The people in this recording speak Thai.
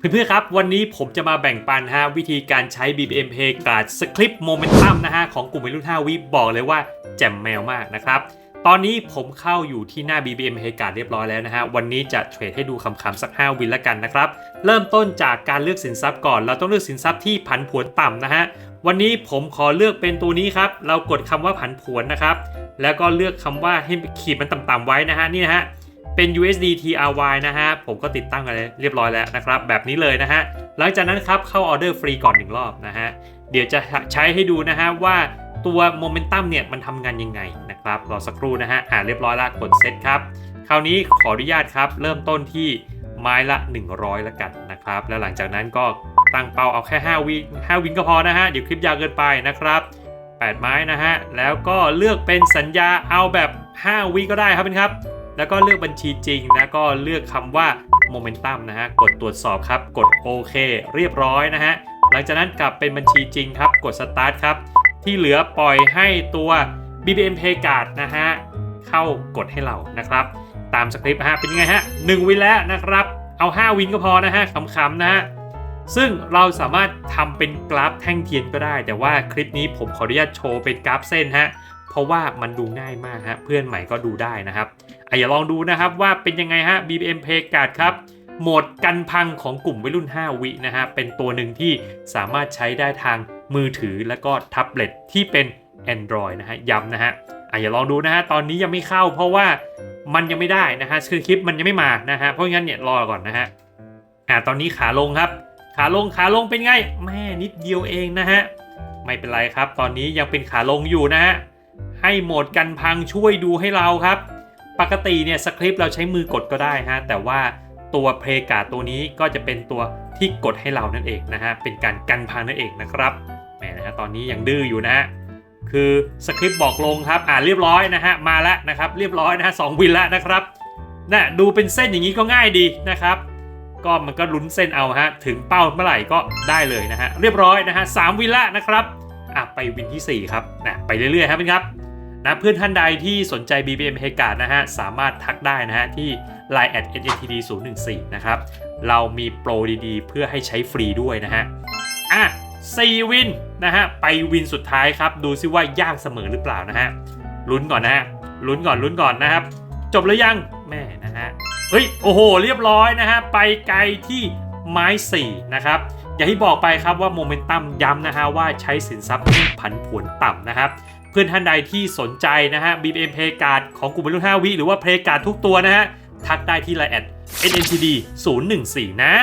เพื่อนๆครับ วันนี้ผมจะมาแบ่งปันฮะวิธีการใช้ BBM Pay การ์ดสคริปต์โมเมนตัมนะฮะของกลุ่มวัยรุ่น5วิบอกเลยว่าแจ่มแมวมากนะครับ ตอนนี้ผมเข้าอยู่ที่หน้า BBM Pay การ์ดเรียบร้อยแล้วนะฮะ วันนี้จะเทรดให้ดูคำๆสัก 5 วินล้วกันนะครับ เริ่มต้นจากการเลือกสินทรัพย์ก่อน เราต้องเลือกสินทรัพย์ที่ผันผวนต่ำนะฮะ วันนี้ผมขอเลือกเป็นตัวนี้ครับ เรากดคำว่าผันผวนนะครับ แล้วก็เลือกคำว่าให้ขีดมันต่ำๆไว้นะฮะ นี่นะฮะ เป็น USD TRY นะฮะ ผมก็ติดตั้งอะไรเรียบร้อยแล้วนะครับ แบบนี้เลยนะฮะ หลังจากนั้นครับเข้าออเดอร์ฟรีก่อนหนึ่งรอบนะฮะ เดี๋ยวจะใช้ให้ดูนะฮะว่าตัวโมเมนตัมเนี่ยมันทำงานยังไงนะครับ รอสักครู่นะฮะ อ่าเรียบร้อยแล้วกดเซตครับ คราวนี้ขออนุญาตครับ เริ่มต้นที่ไม้ละ 100ละกันนะครับ แล้วหลังจากนั้นก็ตั้งเป้าเอาแค่ 5 วิ5วินก็พอนะฮะ เดี๋ยวคลิปยาวเกินไปนะครับ8ไม้นะฮะ แล้วก็เลือกเป็นสัญญาเอาแบบ 5 วิก็ได้ครับเป็นครับ แล้วก็เลือกบัญชีจริงแล้วก็เลือกคำว่า Momentum นะฮะกดตรวจสอบครับกดโอเคเรียบร้อยนะฮะหลังจากนั้นกลับเป็นบัญชีจริงครับ กด Start ครับ ที่เหลือปล่อยให้ตัว BBM Pay Card นะฮะเข้ากดให้เรานะครับ ตามสคริปต์ฮะเป็นไงฮะ1วินแล้วนะครับ เอา 5 วินก็พอนะฮะขำๆนะฮะซึ่งเราสามารถทำเป็นกราฟแท่งเทียนก็ได้ แต่ว่าคลิปนี้ผมขออนุญาตโชว์เป็นกราฟเส้นฮะ เพราะว่ามันดูง่ายมากฮะเพื่อนใหม่ก็ดูได้นะครับอะอย่าลองดูนะครับว่าเป็นยังไงฮะ BBM Pay Card ครับโหมดกันพังของกลุ่มวัยรุ่น 5 วินะฮะเป็นตัวหนึ่งที่สามารถใช้ได้ทางมือถือและก็แท็บเล็ตที่เป็น Android นะฮะย้ำนะฮะอะอย่าลองดูนะฮะตอนนี้ยังไม่เข้า เพราะว่ามันยังไม่ได้นะฮะคือคลิปมันยังไม่มานะฮะเพราะงั้นเนี่ยรอก่อนนะฮะอะตอนนี้ขาลงครับ ขาลงขาลงเป็นไงแม่นิดเดียวเองนะฮะไม่เป็นไรครับ ตอนนี้ยังเป็นขาลงอยู่นะฮะ ให้โหมดกันพังช่วยดูให้เราครับ ปกติเนี่ยสคริปต์เราใช้มือกดก็ได้ฮะแต่ว่าตัวเพลกาตัวนี้ก็จะเป็นตัวที่กดให้เรานั่นเองนะฮะเป็นการกันพังนั่นเองนะครับแหมนะฮะตอนนี้ยังดื้ออยู่นะฮะคือสคริปต์บอกลงครับอ่าเรียบร้อยนะฮะมาแล้วนะครับเรียบร้อยนะฮะสองวินแล้วนะครับน่ะดูเป็นเส้นอย่างนี้ก็ง่ายดีนะครับ ก็มันก็ลุ้นเส้นเอาฮะถึงเป้าเมื่อไหร่ก็ได้เลยนะฮะเรียบร้อยนะฮะสามวินละนะครับอะไปวินที่ 4 ครับนะไปเรื่อยๆครับเพื่อนครับ นะเพื่อนท่านใดที่สนใจ BBM h e g a r d นะฮะ สามารถทักได้นะฮะ ที่ line at ntd 0 1 4นะครับ เรามีโปรดีๆ เพื่อให้ใช้ฟรีด้วยนะฮะ อะ4วินนะฮะ ไปวินสุดท้ายครับ ดูซิว่ายากเสมอหรือเปล่านะฮะ ลุ้นก่อนนะฮะ ลุ้นก่อนลุ้นก่อนนะครับ จบแล้วยัง แม่นะฮะ เฮ้ย โอ้โห เรียบร้อยนะฮะ ไปไกลที่ไม้4นะครับอย่างที่บอกไปครับว่าโมเมนตัมย้ำนะฮะว่าใช้สินทรัพย์ที่ผันผวนต่ำนะครับ เพื่อนท่านใดที่สนใจนะฮะ BBM Play Card ของกลุ่มวัยรุ่น5วิหรือว่า Play Card ทุกตัวนะฮะ ทักได้ที่ไลน์แอด NNTD 014 นะ